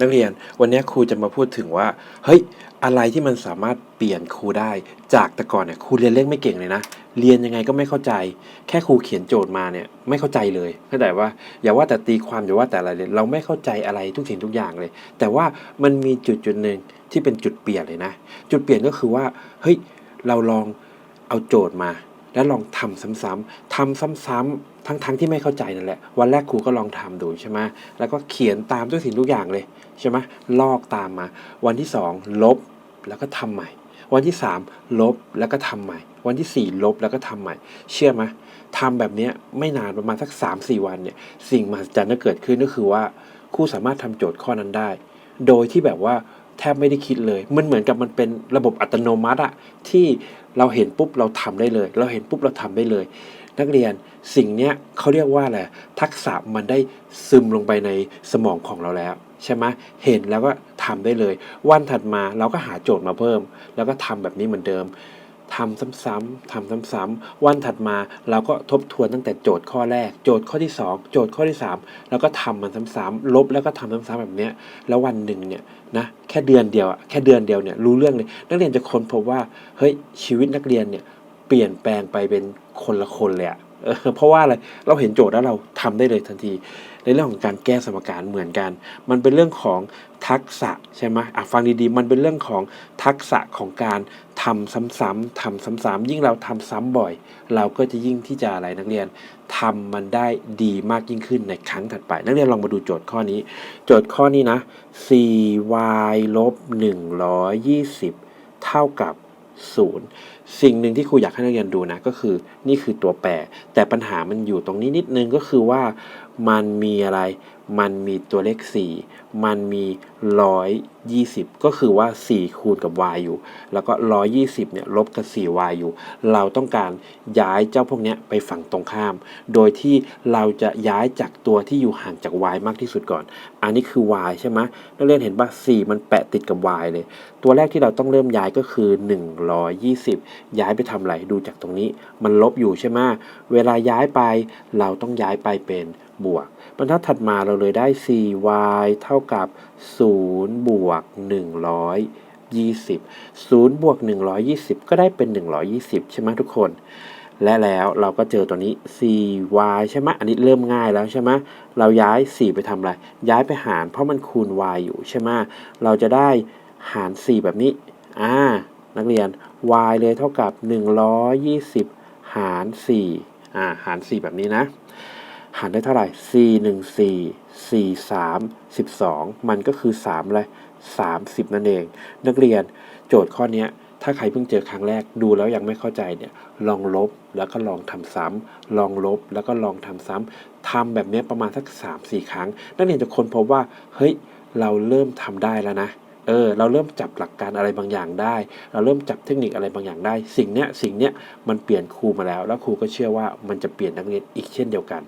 นักเรียนวันนี้ครูจะมาพูดถึงว่า เฮ้ย อะไรที่มันสามารถเปลี่ยนครูได้ จากแต่ก่อนเนี่ยครูเรียนเลขไม่เก่งเลยนะ เรียนยังไงก็ไม่เข้าใจ แค่ครูเขียนโจทย์มาเนี่ยไม่เข้าใจเลยเข้าใจว่าอย่าว่าแต่ตีความอย่าว่าแต่อะไรเลยเราไม่เข้าใจอะไรทุกสิ่งทุกอย่างเลย แต่ว่ามันมีจุดจุดหนึ่งที่เป็นจุดเปลี่ยนเลยนะ จุดเปลี่ยนก็คือว่าเฮ้ยเราลองเอาโจทย์มา แล้วลองทำซ้ำๆทำซ้ำๆ ทั้งๆที่ไม่เข้าใจนั่นแหละ วันแรกครูก็ลองทำดูใช่ไหมแล้วก็เขียนตามทุกสิ่งทุกอย่างเลยใช่ไหมลอกตามมา วันที่สองลบแล้วก็ทำใหม่ วันที่สามลบแล้วก็ทำใหม่ วันที่สี่ลบแล้วก็ทำใหม่ เชื่อไหมทำแบบนี้ไม่นานประมาณสักสามสี่วันเนี่ยสิ่งมหัศจรรย์ที่เกิดขึ้นก็คือว่าครูสามารถทำโจทย์ข้อนั้นได้ โดยที่แบบว่าแทบไม่ได้คิดเลย มันเหมือนกับมันเป็นระบบอัตโนมัติอะที่เราเห็นปุ๊บเราทำได้เลย เราเห็นปุ๊บเราทำได้เลย นักเรียนสิ่งเนี้ยเขาเรียกว่าอะไรทักษะมันได้ซึมลงไปในสมองของเราแล้ว ใช่ไหมเห็นแล้วก็ทำได้เลย วันถัดมาเราก็หาโจทย์มาเพิ่ม แล้วก็ทำแบบนี้เหมือนเดิมทำซ้ำๆทำซ้ำๆวันถัดมาเราก็ทบทวนตั้งแต่โจทย์ข้อแรก โจทย์ข้อที่สองโจทย์ข้อที่สามแล้วก็ทำมันซ้ำๆลบแล้วก็ทำซ้ำๆแบบเนี้ยแล้ววันหนึ่งเนี่ยนะแค่เดือนเดียวอะแค่เดือนเดียวเนี่ยรู้เรื่องเลยนักเรียนจะค้นพบว่าเฮ้ยชีวิตนักเรียนเนี่ย เปลี่ยนแปลงไปเป็นคนละคนเลยอะเออเพราะว่าอะไรเราเห็นโจทย์แล้วเราทำได้เลยทันที ในเรื่องของการแก้สมการเหมือนกัน มันเป็นเรื่องของทักษะใช่ไหมอะฟังดีๆ มันเป็นเรื่องของทักษะของการทำซ้ำๆทำซ้ำๆยิ่งเราทำซ้ำบ่อย เราก็จะยิ่งที่จะอะไรนักเรียนทำมันได้ดีมากยิ่งขึ้นในครั้งถัดไป นักเรียนลองมาดูโจทย์ข้อนี้ โจทย์ข้อนี้นะ 4y ลบ120 เท่ากับ 0 สิ่งหนึ่งที่ครูอยากให้นักเรียนดูนะก็คือนี่คือตัวแปร แต่ปัญหามันอยู่ตรงนี้นิดนึงก็คือว่า มันมีอะไร มันมีตัวเลข 4 มันมี 120 ก็คือว่า 4 คูณกับ y อยู่ แล้วก็ 120 เนี่ยลบกับ 4y อยู่ เราต้องการย้ายเจ้าพวกนี้ไปฝั่งตรงข้าม โดยที่เราจะย้ายจากตัวที่อยู่ห่างจาก y มากที่สุดก่อน อันนี้คือ y ใช่ไหมนักเรียนเห็นป่ะ 4 มันแปะติดกับ y เลย ตัวแรกที่เราต้องเริ่มย้ายก็คือ 120 ย้ายไปทำอะไร ดูจากตรงนี้ มันลบอยู่ใช่ไหมเวลาย้ายไป เราต้องย้ายไปเป็นบวก บรรทัดถัดมาเราเลยได้ 4y เท่ากับ 0 บวก 120 0 บวก 120 ก็ได้เป็น 120 ใช่ไหมทุกคน และแล้วเราก็เจอตัวนี้ 4y ใช่ไหมอันนี้เริ่มง่ายแล้วใช่ไหมเราย้าย 4 ไปทำอะไร ย้ายไปหาร เพราะมันคูณ y อยู่ใช่ไหมเราจะได้หาร 4 แบบนี้ อ่า นักเรียน y เลยเท่ากับ 120 หาร 4 อ่า หาร 4 แบบนี้นะ หารได้เท่าไหร่ 4 1 4 4 3 12 มันก็คือ3อะไร30 นั่นเอง นักเรียนโจทย์ข้อนี้ถ้าใครเพิ่งเจอครั้งแรกดูแล้วยังไม่เข้าใจเนี่ยลองลบแล้วก็ลองทำซ้ำลองลบแล้วก็ลองทำซ้ำทำแบบนี้ประมาณสัก 3-4 ครั้ง นักเรียนจะค้นพบว่าเฮ้ยเราเริ่มทำได้แล้วนะเออเราเริ่มจับหลักการอะไรบางอย่างได้ เราเริ่มจับเทคนิคอะไรบางอย่างได้ สิ่งเนี้ยสิ่งเนี้ยมันเปลี่ยนครูมาแล้ว แล้วครูก็เชื่อว่ามันจะเปลี่ยนนักเรียนอีกเช่นเดียวกัน